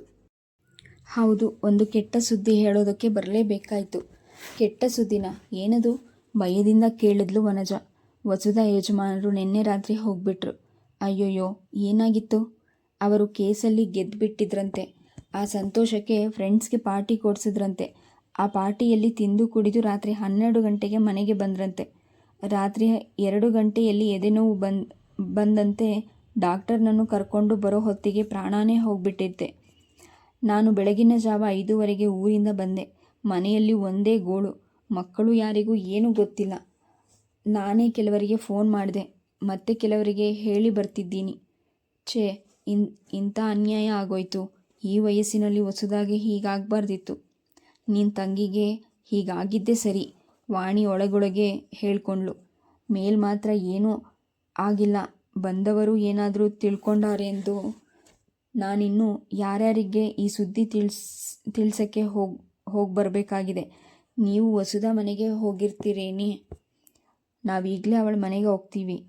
ಹೌದು, ಒಂದು ಕೆಟ್ಟ ಸುದ್ದಿ ಹೇಳೋದಕ್ಕೆ ಬರಲೇಬೇಕಾಯಿತು. ಕೆಟ್ಟ ಸುದ್ದಿನ? ಏನದು? ಭಯದಿಂದ ಕೇಳಿದ್ಲು ವನಜ. ವಸುಧಾ ಯಜಮಾನರು ನಿನ್ನೆ ರಾತ್ರಿ ಹೋಗ್ಬಿಟ್ರು. ಅಯ್ಯೋಯ್ಯೋ, ಏನಾಗಿತ್ತು? ಅವರು ಕೇಸಲ್ಲಿ ಗೆದ್ದುಬಿಟ್ಟಿದ್ರಂತೆ ಆ ಸಂತೋಷಕ್ಕೆ ಫ್ರೆಂಡ್ಸ್ಗೆ ಪಾರ್ಟಿ ಕೊಡಿಸಿದ್ರಂತೆ. ಆ ಪಾರ್ಟಿಯಲ್ಲಿ ತಿಂದು ಕುಡಿದು ರಾತ್ರಿ ಹನ್ನೆರಡು ಗಂಟೆಗೆ ಮನೆಗೆ ಬಂದ್ರಂತೆ. ರಾತ್ರಿ ಎರಡು ಗಂಟೆಯಲ್ಲಿ ಎದೆನೋವು ಬಂದ್, ಬಂದಂತೆ ಡಾಕ್ಟರ್ನನ್ನು ಕರ್ಕೊಂಡು ಬರೋ ಹೊತ್ತಿಗೆ ಪ್ರಾಣಾನೇ ಹೋಗ್ಬಿಟ್ಟಿದ್ದೆ. ನಾನು ಬೆಳಗಿನ ಜಾವ ಐದೂವರೆಗೆ ಊರಿಂದ ಬಂದೆ. ಮನೆಯಲ್ಲಿ ಒಂದೇ ಗೋಳು. ಮಕ್ಕಳು ಯಾರಿಗೂ ಏನೂ ಗೊತ್ತಿಲ್ಲ. ನಾನೇ ಕೆಲವರಿಗೆ ಫೋನ್ ಮಾಡಿದೆ. ಮತ್ತೆ ಕೆಲವರಿಗೆ ಹೇಳಿ ಬರ್ತಿದ್ದೀನಿ. ಛೇ, ಇನ್, ಇಂಥ ಅನ್ಯಾಯ ಆಗೋಯ್ತು. ಈ ವಯಸ್ಸಿನಲ್ಲಿ ಹೊಸದಾಗಿ ಹೀಗಾಗಬಾರ್ದಿತ್ತು. ನಿನ್ನ ತಂಗಿಗೆ ಹೀಗಾಗಿದ್ದೇ ಸರಿ. ವಾಣಿ ಒಳಗೊಳಗೆ ಹೇಳ್ಕೊಂಡ್ಳು. ಮೇಲ್ ಮಾತ್ರ ಏನೂ ಆಗಿಲ್ಲ. ಬಂದವರು ಏನಾದರೂ ತಿಳ್ಕೊಂಡಾರೆಂದು ನಾನಿನ್ನು ಯಾರ್ಯಾರಿಗೆ ಈ ಸುದ್ದಿ ತಿಳಿಸ್, ತಿಳಿಸೋಕ್ಕೆ ಹೋಗಿ ಹೋಗಿ ಬರಬೇಕಾಗಿದೆ. ನೀವು ವಸುಧಾ ಮನೆಗೆ ಹೋಗಿರ್ತೀರೇನಿ? ನಾವೀಗಲೇ ಅವಳ ಮನೆಗೆ ಹೋಗ್ತೀವಿ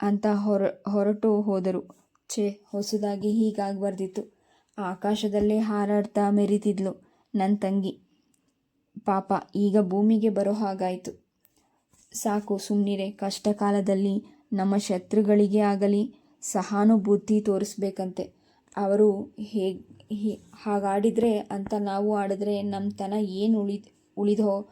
ಅಂತ ಹೊರ, ಹೊರಟು ಹೋದರು. ಛೇ ಹೊಸದಾಗಿ ಹೀಗಾಗಬಾರ್ದಿತ್ತು. ಆಕಾಶದಲ್ಲೇ ಹಾರಾಡ್ತಾ ಮೆರಿತಿದ್ಲು ನನ್ನ ತಂಗಿ. ಪಾಪ, ಈಗ ಭೂಮಿಗೆ ಬರೋ ಹಾಗಾಯಿತು. ಸಾಕು ಸುಮ್ಮನಿರೆ ಕಷ್ಟ ಕಾಲದಲ್ಲಿ ನಮ್ಮ ಶತ್ರುಗಳಿಗೆ ಆಗಲಿ ಸಹಾನುಭೂತಿ ತೋರಿಸ್ಬೇಕಂತೆ. ಅವರು ಹೇಗೆ ಹಾಗಾಡಿದರೆ ಅಂತ ನಾವು ಆಡಿದ್ರೆ ನಮ್ಮ ತನ ಏನು ಉಳಿದು, ಉಳಿದೋ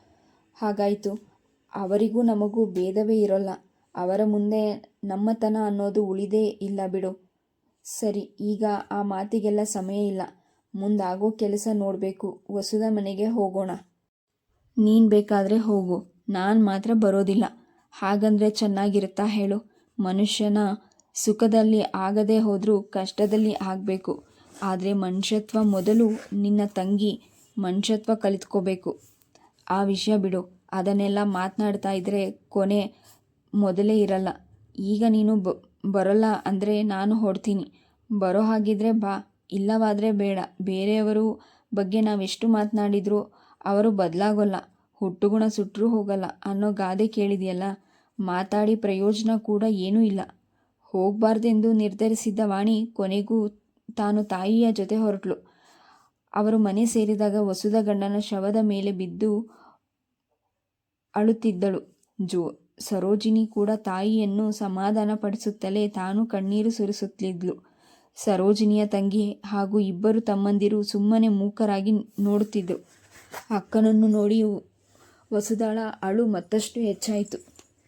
ಹಾಗಾಯಿತು. ಅವರಿಗೂ ನಮಗೂ ಭೇದವೇ ಇರೋಲ್ಲ. ಅವರ ಮುಂದೆ ನಮ್ಮತನ ಅನ್ನೋದು ಉಳಿದೇ ಇಲ್ಲ ಬಿಡು. ಸರಿ, ಈಗ ಆ ಮಾತಿಗೆಲ್ಲ ಸಮಯ ಇಲ್ಲ. ಮುಂದಾಗೋ ಕೆಲಸ ನೋಡಬೇಕು. ವಸುದ ಮನೆಗೆ ಹೋಗೋಣ. ನೀನು ಬೇಕಾದರೆ ಹೋಗು. ನಾನು ಮಾತ್ರ ಬರೋದಿಲ್ಲ. ಹಾಗಂದರೆ ಚೆನ್ನಾಗಿರುತ್ತಾ ಹೇಳು. ಮನುಷ್ಯನ ಸುಖದಲ್ಲಿ ಆಗದೆ ಹೋದರೂ ಕಷ್ಟದಲ್ಲಿ ಆಗಬೇಕು. ಆದರೆ ಮನುಷ್ಯತ್ವ ಮೊದಲು ನಿನ್ನ ತಂಗಿ ಮನುಷ್ಯತ್ವ ಕಲಿತ್ಕೋಬೇಕು. ಆ ವಿಷಯ ಬಿಡು. ಅದನ್ನೆಲ್ಲ ಮಾತನಾಡ್ತಾ ಇದ್ದರೆ ಕೊನೆ ಮೊದಲೇ ಇರಲ್ಲ. ಈಗ ನೀನು ಬ, ಬರೋಲ್ಲ ಅಂದರೆ ನಾನು ಹೊಡ್ತೀನಿ. ಬರೋ ಹಾಗಿದ್ರೆ ಬಾ. ಇಲ್ಲವಾದರೆ ಬೇಡ. ಬೇರೆಯವರು ಬಗ್ಗೆ ನಾವೆಷ್ಟು ಮಾತನಾಡಿದ್ರು ಅವರು ಬದಲಾಗೋಲ್ಲ. ಹುಟ್ಟುಗುಣ ಸುಟ್ಟರೂ ಹೋಗಲ್ಲ ಅನ್ನೋ ಗಾದೆ ಕೇಳಿದೆಯಲ್ಲ? ಮಾತಾಡಿ ಪ್ರಯೋಜನ ಕೂಡ ಏನೂ ಇಲ್ಲ. ಹೋಗಬಾರ್ದೆಂದು ನಿರ್ಧರಿಸಿದ್ದ ವಾಣಿ ಕೊನೆಗೂ ತಾನು ತಾಯಿಯ ಜೊತೆ ಹೊರಟಳು ಅವರು ಮನೆ ಸೇರಿದಾಗ ವಸುದ ಗಂಡನ ಶವದ ಮೇಲೆ ಬಿದ್ದು ಅಳುತ್ತಿದ್ದಳು. ಜೋ, ಸರೋಜಿನಿ ಕೂಡ ತಾಯಿಯನ್ನು ಸಮಾಧಾನಪಡಿಸುತ್ತಲೇ ತಾನು ಕಣ್ಣೀರು ಸುರಿಸುತ್ತಿದ್ಲು. ಸರೋಜಿನಿಯ ತಂಗಿ ಹಾಗೂ ಇಬ್ಬರು ತಮ್ಮಂದಿರು ಸುಮ್ಮನೆ ಮೂಕರಾಗಿ ನೋಡುತ್ತಿದ್ದರು ಅಕ್ಕನನ್ನು ನೋಡಿ ವಸುದಾಳ ಅಳು ಮತ್ತಷ್ಟು ಹೆಚ್ಚಾಯಿತು.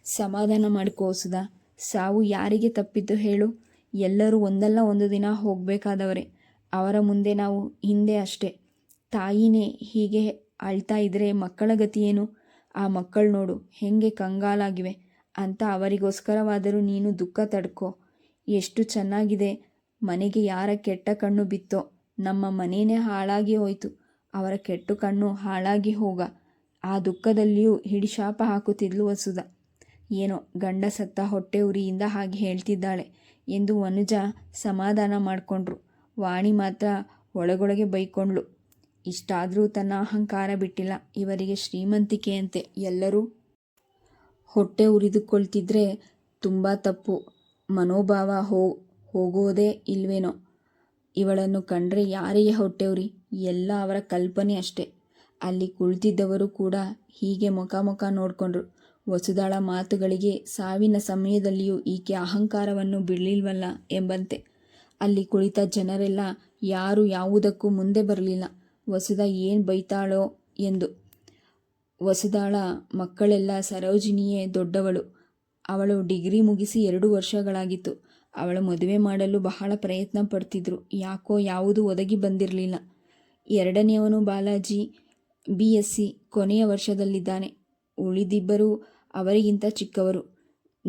ಸಮಾಧಾನ ಮಾಡಿಕೋ ಸುಧಾ ಸಾವು ಯಾರಿಗೆ ತಪ್ಪಿದ್ದು ಹೇಳು. ಎಲ್ಲರೂ ಒಂದಲ್ಲ ಒಂದು ದಿನ ಹೋಗಬೇಕಾದವರೇ. ಅವರ ಮುಂದೆ ನಾವು ಹಿಂದೆ ಅಷ್ಟೇ. ತಾಯಿನೇ ಹೀಗೆ ಅಳ್ತಾ ಇದ್ರೆ ಮಕ್ಕಳ ಗತಿ ಏನು? ಆ ಮಕ್ಕಳು ನೋಡು, ಹೆಂಗೆ ಕಂಗಾಲಾಗಿವೆ. ಅಂತ ಅವರಿಗೋಸ್ಕರವಾದರೂ ನೀನು ದುಃಖ ತಡ್ಕೋ. ಎಷ್ಟು ಚೆನ್ನಾಗಿದೆ, ಮನೆಗೆ ಯಾರ ಕೆಟ್ಟ ಕಣ್ಣು ಬಿತ್ತೋ. ನಮ್ಮ ಮನೇನೇ ಹಾಳಾಗಿ ಹೋಯ್ತು. ಅವರ ಕೆಟ್ಟು ಕಣ್ಣು ಹಾಳಾಗಿ ಹೋಗ. ಆ ದುಃಖದಲ್ಲಿಯೂ ಹಿಡಿಶಾಪ ಹಾಕುತ್ತಿದ್ಲು ವಸುಧ. ಏನೋ ಗಂಡ ಸತ್ತ ಹೊಟ್ಟೆ ಉರಿಯಿಂದ ಹಾಗೆ ಹೇಳ್ತಿದ್ದಾಳೆ ಎಂದು ವನುಜ ಸಮಾಧಾನ ಮಾಡಿಕೊಂಡ್ರು. ವಾಣಿ ಮಾತ್ರ ಒಳಗೊಳಗೆ ಬೈಕೊಂಡ್ಳು. ಇಷ್ಟಾದರೂ ತನ್ನ ಅಹಂಕಾರ ಬಿಟ್ಟಿಲ್ಲ. ಇವರಿಗೆ ಶ್ರೀಮಂತಿಕೆಯಂತೆ ಎಲ್ಲರೂ ಹೊಟ್ಟೆ ಉರಿದುಕೊಳ್ತಿದ್ರೆ ತುಂಬ ತಪ್ಪು. ಮನೋಭಾವ ಹೋ, ಹೋಗೋದೇ ಇಲ್ವೇನೋ? ಇವಳನ್ನು ಕಂಡ್ರೆ ಯಾರಿಗೆ ಹೊಟ್ಟೆ ಉರಿ? ಎಲ್ಲ ಅವರ ಕಲ್ಪನೆ ಅಷ್ಟೆ. ಅಲ್ಲಿ ಕುಳಿತಿದ್ದವರು ಕೂಡ ಹೀಗೆ ಮುಖ ಮುಖ ನೋಡಿಕೊಂಡ್ರು. ವಸುದಾಳ ಮಾತುಗಳಿಗೆ ಸಾವಿನ ಸಮಯದಲ್ಲಿಯೂ ಈಕೆ ಅಹಂಕಾರವನ್ನು ಬಿಡಲಿಲ್ವಲ್ಲ ಎಂಬಂತೆ. ಅಲ್ಲಿ ಕುಳಿತ ಜನರೆಲ್ಲ, ಯಾರು ಯಾವುದಕ್ಕೂ ಮುಂದೆ ಬರಲಿಲ್ಲ. ವಸುದ ಏನು ಬೈತಾಳೋ ಎಂದು. ವಸುದಾಳ ಮಕ್ಕಳೆಲ್ಲ ಸರೋಜಿನಿಯೇ ದೊಡ್ಡವಳು. ಅವಳು ಡಿಗ್ರಿ ಮುಗಿಸಿ ಎರಡು ವರ್ಷಗಳಾಗಿತ್ತು. ಅವಳ ಮದುವೆ ಮಾಡಲು ಬಹಳ ಪ್ರಯತ್ನ ಪಡ್ತಿದ್ರು. ಯಾಕೋ ಯಾವುದೂ ಒದಗಿ ಬಂದಿರಲಿಲ್ಲ. ಎರಡನೆಯವನು ಬಾಲಾಜಿ, ಬಿ. ಎಸ್. ಸಿ. ಕೊನೆಯ ವರ್ಷದಲ್ಲಿದ್ದಾನೆ. ಉಳಿದಿಬ್ಬರು ಅವರಿಗಿಂತ ಚಿಕ್ಕವರು.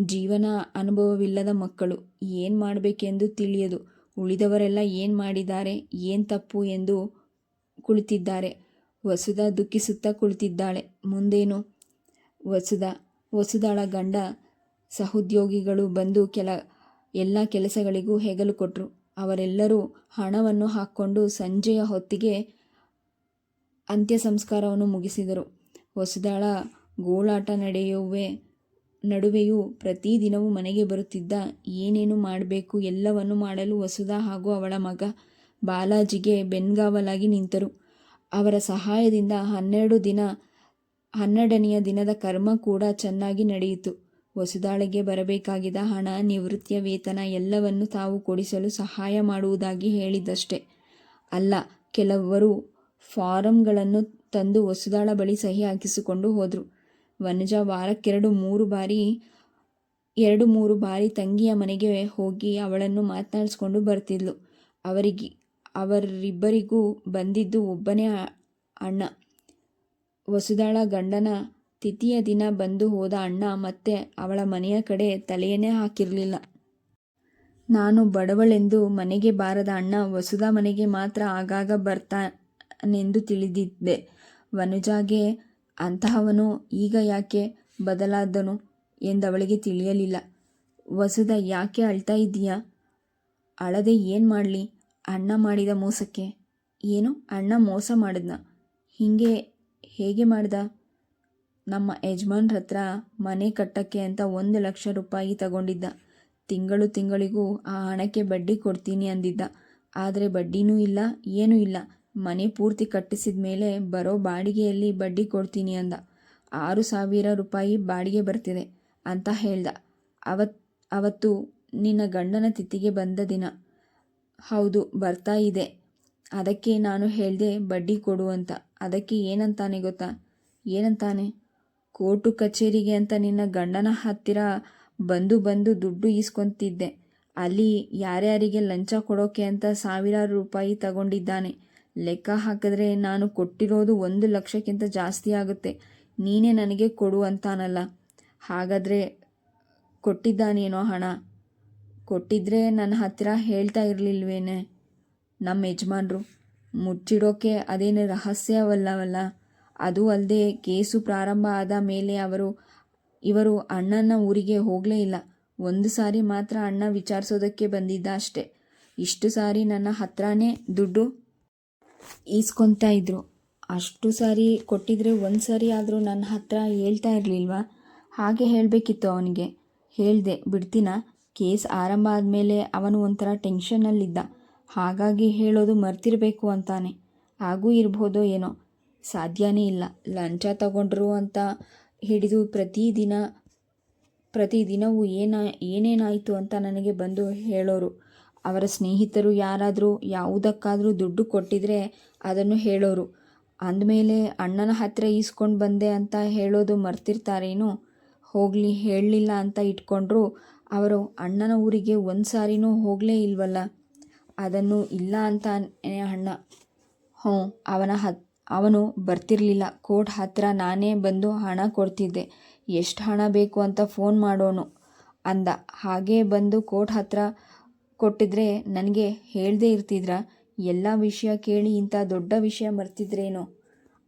ಜೀವನ ಅನುಭವವಿಲ್ಲದ ಮಕ್ಕಳು. ಏನು ಮಾಡಬೇಕೆಂದು ತಿಳಿಯದು. ಉಳಿದವರೆಲ್ಲ ಏನು ಮಾಡಿದ್ದಾರೆ, ಏನು ತಪ್ಪು ಎಂದು ಕುಳಿತಿದ್ದಾರೆ. ವಸುಧ ದುಃಖಿಸುತ್ತಾ ಕುಳಿತಿದ್ದಾಳೆ. ಮುಂದೇನು? ವಸುಧ ವಸುದಾಳ ಗಂಡ, ಸಹೋದ್ಯೋಗಿಗಳು ಬಂದು ಕೆಲ, ಎಲ್ಲ ಕೆಲಸಗಳಿಗೂ ಹೆಗಲು ಕೊಟ್ಟರು ಅವರೆಲ್ಲರೂ ಹಣವನ್ನು ಹಾಕ್ಕೊಂಡು ಸಂಜೆಯ ಹೊತ್ತಿಗೆ ಅಂತ್ಯ ಸಂಸ್ಕಾರವನ್ನು ಮುಗಿಸಿದರು. ವಸುದಾಳ ಗೋಳಾಟ ನಡೆಯುವೆ, ನಡುವೆಯೂ ಪ್ರತಿದಿನವೂ ಮನೆಗೆ ಬರುತ್ತಿದ್ದ ಏನೇನು ಮಾಡಬೇಕು ಎಲ್ಲವನ್ನು ಮಾಡಲು ವಸುಧಾ ಹಾಗೂ ಅವಳ ಮಗ ಬಾಲಾಜಿಗೆ ಬೆನ್ಗಾವಲಾಗಿ ನಿಂತರು. ಅವರ ಸಹಾಯದಿಂದ ಹನ್ನೆರಡು ದಿನ, ಹನ್ನೆರಡನೆಯ ದಿನದ ಕರ್ಮ ಕೂಡ ಚೆನ್ನಾಗಿ ನಡೆಯಿತು. ವಸುದಾಳಿಗೆ ಬರಬೇಕಾಗಿದ್ದ ಹಣ, ನಿವೃತ್ತಿಯ ವೇತನ ಎಲ್ಲವನ್ನು ತಾವು ಕೊಡಿಸಲು ಸಹಾಯ ಮಾಡುವುದಾಗಿ ಹೇಳಿದ್ದಷ್ಟೇ ಅಲ್ಲ, ಕೆಲವರು ಫಾರಂಗಳನ್ನು ತಂದು ವಸುದಾಳ ಬಳಿ ಸಹಿ ಹಾಕಿಸಿಕೊಂಡು ಹೋದರು. ವನಜ ವಾರಕ್ಕೆರಡು ಮೂರು ಬಾರಿ, ಎರಡು ಮೂರು ಬಾರಿ ತಂಗಿಯ ಮನೆಗೆ ಹೋಗಿ ಅವಳನ್ನು ಮಾತನಾಡಿಸ್ಕೊಂಡು ಬರ್ತಿದ್ಲು. ಅವರಿಗೆ, ಅವರಿಬ್ಬರಿಗೂ ಬಂದಿದ್ದು ಒಬ್ಬನೇ ಅಣ್ಣ. ವಸುದಾಳ ಗಂಡನ ತಿಥಿಯ ದಿನ ಬಂದು ಹೋದ ಅಣ್ಣ ಮತ್ತೆ ಅವಳ ಮನೆಯ ಕಡೆ ತಲೆಯನ್ನೇ ಹಾಕಿರಲಿಲ್ಲ. ನಾನು ಬಡವಳೆಂದು ಮನೆಗೆ ಬಾರದ ಅಣ್ಣ ವಸುಧಾ ಮನೆಗೆ ಮಾತ್ರ ಆಗಾಗ ಬರ್ತಾನೆಂದು ತಿಳಿದಿದ್ದೆ. ವನುಜಾಗೆ ಅಂತಹವನು ಈಗ ಯಾಕೆ ಬದಲಾದನು ಎಂದವಳಿಗೆ ತಿಳಿಯಲಿಲ್ಲ. ವಸುದ ಯಾಕೆ ಅಳ್ತಾ ಇದ್ದೀಯಾ? ಅಳದೆ ಏನು ಮಾಡಲಿ? ಅಣ್ಣ ಮಾಡಿದ ಮೋಸಕ್ಕೆ. ಏನು? ಅಣ್ಣ ಮೋಸ ಮಾಡಿದ್ನ? ಹಿಂಗೆ ಹೇಗೆ ಮಾಡ್ದ? ನಮ್ಮ ಯಜಮಾನ್ರ ಹತ್ರ ಮನೆ ಕಟ್ಟಕ್ಕೆ ಅಂತ ಒಂದು ಲಕ್ಷ ರೂಪಾಯಿ ತಗೊಂಡಿದ್ದ. ತಿಂಗಳು ತಿಂಗಳಿಗೂ ಆ ಹಣಕ್ಕೆ ಬಡ್ಡಿ ಕೊಡ್ತೀನಿ ಅಂದಿದ್ದ. ಆದರೆ ಬಡ್ಡಿನೂ ಇಲ್ಲ, ಏನೂ ಇಲ್ಲ. ಮನೆ ಪೂರ್ತಿ ಕಟ್ಟಿಸಿದ ಮೇಲೆ ಬರೋ ಬಾಡಿಗೆಯಲ್ಲಿ ಬಡ್ಡಿ ಕೊಡ್ತೀನಿ ಅಂದ. ಆರು ಸಾವಿರ ರೂಪಾಯಿ ಬಾಡಿಗೆ ಬರ್ತಿದೆ ಅಂತ ಹೇಳ್ದ. ಅವತ್, ಅವತ್ತು ನಿನ್ನ ಗಂಡನ ತಿತ್ತಿಗೆ ಬಂದ ದಿನ. ಹೌದು, ಬರ್ತಾ ಇದೆ. ಅದಕ್ಕೆ ನಾನು ಹೇಳಿದೆ ಬಡ್ಡಿ ಕೊಡು ಅಂತ. ಅದಕ್ಕೆ ಏನಂತಾನೆ ಗೊತ್ತಾ? ಏನಂತಾನೆ? ಕೋರ್ಟು ಕಚೇರಿಗೆ ಅಂತ ನಿನ್ನ ಗಂಡನ ಹತ್ತಿರ ಬಂದು ಬಂದು ದುಡ್ಡು ಈಸ್ಕೊತಿದ್ದೆ. ಅಲ್ಲಿ ಯಾರ್ಯಾರಿಗೆ ಲಂಚ ಕೊಡೋಕೆ ಅಂತ ಸಾವಿರಾರು ರೂಪಾಯಿ ತಗೊಂಡಿದ್ದಾನೆ. ಲೆಕ್ಕ ಹಾಕಿದ್ರೆ ನಾನು ಕೊಟ್ಟಿರೋದು ಒಂದು ಲಕ್ಷಕ್ಕಿಂತ ಜಾಸ್ತಿ ಆಗುತ್ತೆ. ನೀನೇ ನನಗೆ ಕೊಡು ಅಂತಾನಲ್ಲ. ಹಾಗಾದರೆ ಕೊಟ್ಟಿದ್ದಾನೇನೋ ಹಣ? ಕೊಟ್ಟಿದ್ರೆ ನನ್ನ ಹತ್ತಿರ ಹೇಳ್ತಾ ಇರಲಿಲ್ವೇನೆ? ನಮ್ಮ ಯಜಮಾನ್ರು, ಮುಚ್ಚಿಡೋಕೆ ಅದೇನು ರಹಸ್ಯವಲ್ಲವಲ್ಲ? ಅದು ಅಲ್ಲದೆ ಕೇಸು ಪ್ರಾರಂಭ ಆದ ಮೇಲೆ ಅವರು, ಇವರು ಅಣ್ಣನ ಊರಿಗೆ ಹೋಗಲೇ ಇಲ್ಲ. ಒಂದು ಸಾರಿ ಮಾತ್ರ ಅಣ್ಣ ವಿಚಾರಿಸೋದಕ್ಕೆ ಬಂದಿದ್ದ ಅಷ್ಟೆ. ಇಷ್ಟು ಸಾರಿ ನನ್ನ ಹತ್ರನೇ ದುಡ್ಡು ಈಸ್ಕೊತಾ ಇದ್ರು. ಅಷ್ಟು ಸಾರಿ ಕೊಟ್ಟಿದ್ರೆ ಒಂದು ಸಾರಿ ಆದರೂ ನನ್ನ ಹತ್ರ ಹೇಳ್ತಾ ಇರಲಿಲ್ವಾ? ಹಾಗೆ ಹೇಳಬೇಕಿತ್ತು ಅವನಿಗೆ. ಹೇಳಿದೆ, ಬಿಡ್ತೀನ? ಕೇಸ್ ಆರಂಭ ಆದಮೇಲೆ ಅವನು ಒಂಥರ ಟೆನ್ಷನ್ನಲ್ಲಿದ್ದ. ಹಾಗಾಗಿ ಹೇಳೋದು ಮರ್ತಿರಬೇಕು ಅಂತಾನೆ. ಹಾಗೂ ಇರ್ಬೋದೋ ಏನೋ. ಸಾಧ್ಯನೇ ಇಲ್ಲ. ಲಂಚ ತಗೊಂಡ್ರು ಅಂತ ಹಿಡಿದು ಪ್ರತಿದಿನ, ಪ್ರತಿದಿನವೂ ಏನ, ಏನೇನಾಯಿತು ಅಂತ ನನಗೆ ಬಂದು ಹೇಳೋರು. ಅವರ ಸ್ನೇಹಿತರು ಯಾರಾದರೂ ಯಾವುದಕ್ಕಾದರೂ ದುಡ್ಡು ಕೊಟ್ಟಿದ್ರೆ ಅದನ್ನು ಹೇಳೋರು. ಅಂದಮೇಲೆ ಅಣ್ಣನ ಹತ್ತಿರ ಈಸ್ಕೊಂಡು ಬಂದೆ ಅಂತ ಹೇಳೋದು ಮರ್ತಿರ್ತಾರೇನು? ಹೋಗಲಿ, ಹೇಳಲಿಲ್ಲ ಅಂತ ಇಟ್ಕೊಂಡ್ರು ಅವರು ಅಣ್ಣನ ಊರಿಗೆ ಒಂದು ಸಾರಿನೂ ಹೋಗಲೇ ಇಲ್ವಲ್ಲ? ಅದನ್ನು ಇಲ್ಲ ಅಂತ ಅಣ್ಣ. ಹ್ಞೂ, ಅವನ ಹತ್, ಅವನು ಬರ್ತಿರ್ಲಿಲ್ಲ. ಕೋರ್ಟ್ ಹತ್ತಿರ ನಾನೇ ಬಂದು ಹಣ ಕೊಡ್ತಿದ್ದೆ. ಎಷ್ಟು ಹಣ ಬೇಕು ಅಂತ ಫೋನ್ ಮಾಡೋನು ಅಂದ. ಹಾಗೇ ಬಂದು ಕೋರ್ಟ್ ಹತ್ರ ಕೊಟ್ಟಿದ್ರೆ ನನಗೆ ಹೇಳದೇ ಇರ್ತಿದ್ರ, ಎಲ್ಲ ವಿಷಯ ಕೇಳಿ ಇಂಥ ದೊಡ್ಡ ವಿಷಯ ಮರ್ತಿದ್ರೇನೋ?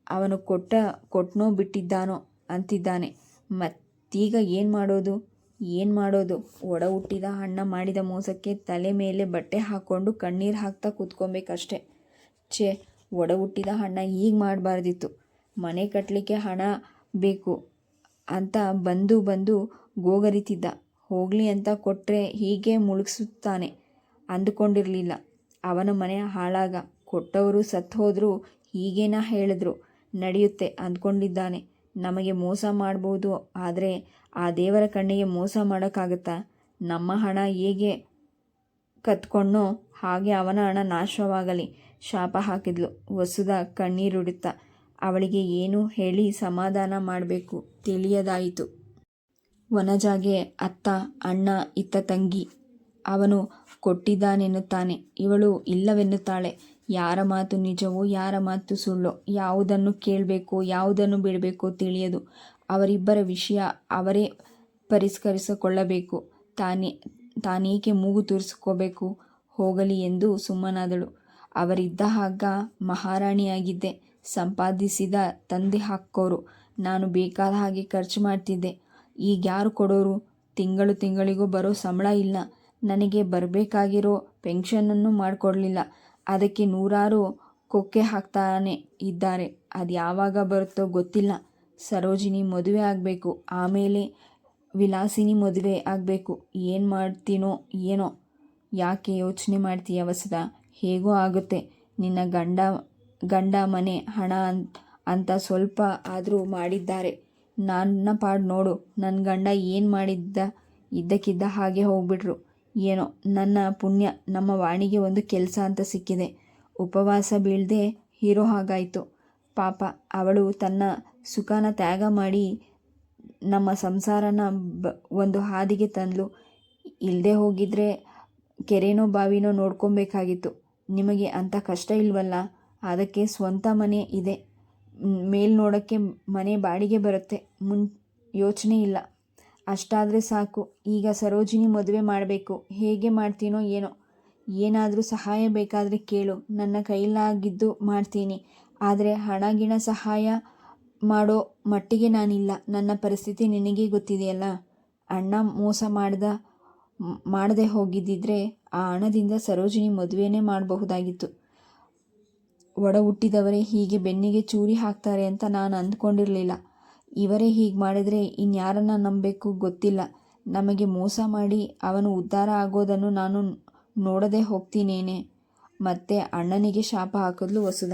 ಅವನು ಕೊಟ್ಟ ಕೊಟ್ನೋ ಬಿಟ್ಟಿದ್ದಾನೋ ಅಂತಿದ್ದಾನೆ. ಮತ್ತೀಗ ಏನು ಮಾಡೋದು? ಏನು ಮಾಡೋದು? ಒಡ ಹುಟ್ಟಿದ ಅಣ್ಣ ಮಾಡಿದ ಮೋಸಕ್ಕೆ ತಲೆ ಮೇಲೆ ಬಟ್ಟೆ ಹಾಕ್ಕೊಂಡು ಕಣ್ಣೀರು ಹಾಕ್ತಾ ಕೂತ್ಕೊಬೇಕಷ್ಟೆ. ಛೇ, ಒಡ ಹುಟ್ಟಿದ ಅಣ್ಣ ಈಗ ಮಾಡಬಾರ್ದಿತ್ತು. ಮನೆ ಕಟ್ಟಲಿಕ್ಕೆ ಹಣ ಬೇಕು ಅಂತ ಬಂದು ಬಂದು ಗೋಗರಿತಿದ್ದ. ಹೋಗಲಿ ಅಂತ ಕೊಟ್ಟರೆ ಹೀಗೆ ಮುಳುಗಿಸುತ್ತಾನೆ. ಅಂದುಕೊಂಡಿರಲಿಲ್ಲ. ಅವನ ಮನೆ ಹಾಳಾಗ ಕೊಟ್ಟವರು ಸತ್ತು ಹೋದರೂ, ಹೀಗೇನ ಹೇಳಿದ್ರು? ನಡೆಯುತ್ತೆ ಅಂದ್ಕೊಂಡಿದ್ದಾನೆ. ನಮಗೆ ಮೋಸ ಮಾಡ್ಬೋದು, ಆದರೆ ಆ ದೇವರ ಕಣ್ಣಿಗೆ ಮೋಸ ಮಾಡೋಕ್ಕಾಗತ್ತಾ? ನಮ್ಮ ಹಣ ಹೇಗೆ ಕತ್ಕೊಂಡೋ ಹಾಗೆ ಅವನ ಹಣ ನಾಶವಾಗಲಿ. ಶಾಪ ಹಾಕಿದ್ಲು. ವಸುದ ಕಣ್ಣೀರುಡುತ್ತಾ, ಅವಳಿಗೆ ಏನು ಹೇಳಿ ಸಮಾಧಾನ ಮಾಡಬೇಕು ತಿಳಿಯದಾಯಿತು. ವನಜಾಗೆ ಅತ್ತ, ಅಣ್ಣ, ಇತ್ತ ತಂಗಿ ಅವನು ಕೊಟ್ಟಿದ್ದಾನೆನ್ನುತ್ತಾನೆ. ಇವಳು ಇಲ್ಲವೆನ್ನುತ್ತಾಳೆ. ಯಾರ ಮಾತು ನಿಜವೋ, ಯಾರ ಮಾತು ಸುಳ್ಳೋ, ಯಾವುದನ್ನು ಕೇಳಬೇಕೋ, ಯಾವುದನ್ನು ಬಿಡಬೇಕೋ ತಿಳಿಯದು. ಅವರಿಬ್ಬರ ವಿಷಯ ಅವರೇ ಪರಿಷ್ಕರಿಸಿಕೊಳ್ಳಬೇಕು. ತಾನೇ, ತಾನೇಕೆ ಮೂಗು ತೂರಿಸ್ಕೋಬೇಕು? ಹೋಗಲಿ ಎಂದು ಸುಮ್ಮನಾದಳು. ಅವರಿದ್ದ ಹಾಗ ಮಹಾರಾಣಿಯಾಗಿದ್ದೆ. ಸಂಪಾದಿಸಿದ ತಂದೆ ಹಾಕೋರು ನಾನು ಬೇಕಾದ ಹಾಗೆ ಖರ್ಚು ಮಾಡ್ತಿದ್ದೆ. ಈಗ ಯಾರು ಕೊಡೋರು? ತಿಂಗಳು ತಿಂಗಳಿಗೂ ಬರೋ ಸಂಬಳ ಇಲ್ಲ. ನನಗೆ ಬರಬೇಕಾಗಿರೋ ಪೆನ್ಷನನ್ನು ಮಾಡಿಕೊಡ್ಲಿಲ್ಲ. ಅದಕ್ಕೆ ನೂರಾರು ಕೊಕ್ಕೆ ಹಾಕ್ತಾನೆ ಇದ್ದಾರೆ. ಅದು ಯಾವಾಗ ಬರುತ್ತೋ ಗೊತ್ತಿಲ್ಲ. ಸರೋಜಿನಿ ಮದುವೆ ಆಗಬೇಕು. ಆಮೇಲೆ ವಿಲಾಸಿನಿ ಮದುವೆ ಆಗಬೇಕು. ಏನು ಮಾಡ್ತೀನೋ ಏನೋ. ಯಾಕೆ ಯೋಚನೆ ಮಾಡ್ತೀಯ ವಸದ ಹೇಗೋ ಆಗುತ್ತೆ. ನಿನ್ನ ಗಂಡ ಗಂಡ ಮನೆ ಹಣ ಅಂತ ಸ್ವಲ್ಪ ಆದರೂ ಮಾಡಿದ್ದಾರೆ. ನನ್ನ ಪಾಡು ನೋಡು. ನನ್ನ ಗಂಡ ಏನು ಮಾಡಿದ್ದ, ಇದ್ದಕ್ಕಿದ್ದ ಹಾಗೆ ಹೋಗ್ಬಿಟ್ರು. ಏನೋ ನನ್ನ ಪುಣ್ಯ, ನಮ್ಮ ವಾಣಿಗೆ ಒಂದು ಕೆಲಸ ಅಂತ ಸಿಕ್ಕಿದೆ. ಉಪವಾಸ ಬೀಳದೆ ಹೀರೋ ಹಾಗಾಯಿತು. ಪಾಪ, ಅವಳು ತನ್ನ ಸುಖನ ತ್ಯಾಗ ಮಾಡಿ ನಮ್ಮ ಸಂಸಾರನ ಬ, ಒಂದು ಹಾದಿಗೆ ತಂದಳು ಇಲ್ಲದೆ ಹೋಗಿದ್ರೆ ಕೆರೆನೋ ಬಾವಿನೋ ನೋಡ್ಕೊಬೇಕಾಗಿತ್ತು. ನಿಮಗೆ ಅಂಥ ಕಷ್ಟ ಇಲ್ವಲ್ಲ? ಅದಕ್ಕೆ ಸ್ವಂತ ಮನೆ ಇದೆ. ಮೇಲ್ ನೋಡೋಕ್ಕೆ ಮನೆ ಬಾಡಿಗೆ ಬರುತ್ತೆ. ಮುನ್, ಯೋಚನೆ ಇಲ್ಲ. ಅಷ್ಟಾದರೆ ಸಾಕು. ಈಗ ಸರೋಜಿನಿ ಮದುವೆ ಮಾಡಬೇಕು. ಹೇಗೆ ಮಾಡ್ತೀನೋ ಏನೋ. ಏನಾದರೂ ಸಹಾಯ ಬೇಕಾದರೆ ಕೇಳು. ನನ್ನ ಕೈಲಾಗಿದ್ದು ಮಾಡ್ತೀನಿ. ಆದರೆ ಹಣ ಗಿಣ ಸಹಾಯ ಮಾಡೋ ಮಟ್ಟಿಗೆ ನಾನಿಲ್ಲ. ನನ್ನ ಪರಿಸ್ಥಿತಿ ನಿನಗೆ ಗೊತ್ತಿದೆಯಲ್ಲ? ಅಣ್ಣ ಮೋಸ ಮಾಡ್ದ, ಮಾಡದೆ ಹೋಗಿದ್ದಿದ್ರೆ ಆ ಹಣದಿಂದ ಸರೋಜಿನಿ ಮದುವೆನೇ ಮಾಡಬಹುದಾಗಿತ್ತು. ಒಡ ಹುಟ್ಟಿದವರೇ ಹೀಗೆ ಬೆನ್ನಿಗೆ ಚೂರಿ ಹಾಕ್ತಾರೆ ಅಂತ ನಾನು ಅಂದ್ಕೊಂಡಿರಲಿಲ್ಲ. ಇವರೇ ಹೀಗೆ ಮಾಡಿದರೆ ಇನ್ಯಾರನ್ನ ನಂಬಬೇಕು ಗೊತ್ತಿಲ್ಲ. ನಮಗೆ ಮೋಸ ಮಾಡಿ ಅವನು ಉದ್ಧಾರ ಆಗೋದನ್ನು ನಾನು ನೋಡದೆ ಹೋಗ್ತೀನೇನೆ. ಮತ್ತೆ ಅಣ್ಣನಿಗೆ ಶಾಪ ಹಾಕಿದ್ಲು ವಸುದ